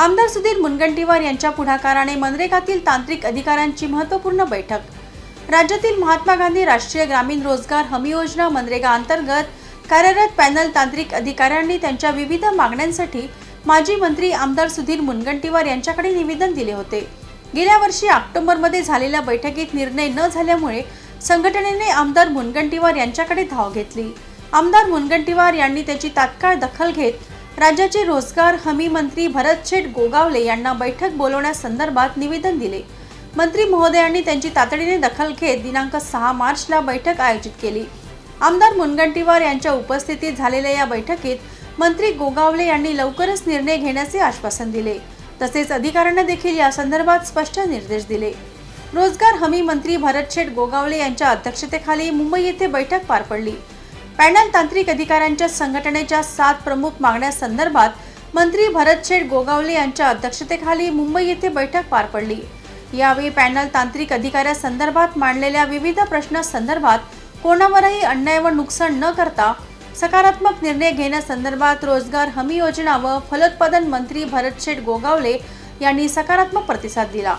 आमदार सुधीर मुनगंटीवार यांच्या पुढाकाराने मनरेगातील तांत्रिक अधिकाऱ्यांची महत्त्वपूर्ण बैठक. राज्यातील महात्मा गांधी राष्ट्रीय ग्रामीण रोजगार हमी योजना मनरेगा अंतर्गत कार्यरत पॅनल तांत्रिक अधिकाऱ्यांनी त्यांच्या विविध मागण्यांसाठी माजी मंत्री आमदार सुधीर मुनगंटीवार यांच्याकडे निवेदन दिले होते. गेल्या वर्षी ऑक्टोबरमध्ये झालेल्या बैठकीत निर्णय न झाल्यामुळे संघटनेने आमदार मुनगंटीवार यांच्याकडे धाव घेतली. आमदार मुनगंटीवार यांनी त्याची तात्काळ दखल घेत राज्याचे रोजगार हमी मंत्री भरत शेठ गोगावले यांना बैठक बोलवण्यासंदर्भात निवेदन दिले. मंत्री महोदयांनी त्यांची तातडीने दखल घेत दिनांक सहा मार्चला बैठक आयोजित केली. आमदार मुनगंटीवार यांच्या उपस्थितीत झालेल्या या बैठकीत मंत्री गोगावले यांनी लवकरच निर्णय घेण्याचे आश्वासन दिले. तसेच अधिकाऱ्यांना देखील या संदर्भात स्पष्ट निर्देश दिले. रोजगार हमी मंत्री भरत शेठ गोगावले यांच्या अध्यक्षतेखाली मुंबई येथे बैठक पार पडली. पॅनल तांत्रिक अधिकाऱ्यांच्या संघटनेच्या सात प्रमुख मागण्यासंदर्भात मंत्री भरत शेठ गोगावले यांच्या अध्यक्षतेखाली मुंबई येथे बैठक पार पडली. यावेळी पॅनल तांत्रिक अधिकाऱ्यासंदर्भात मांडलेल्या विविध प्रश्नांसंदर्भात कोणावरही अन्याय व नुकसान न करता सकारात्मक निर्णय घेण्यासंदर्भात रोजगार हमी योजना व फलोत्पादन मंत्री भरत शेठ गोगावले यांनी सकारात्मक प्रतिसाद दिला.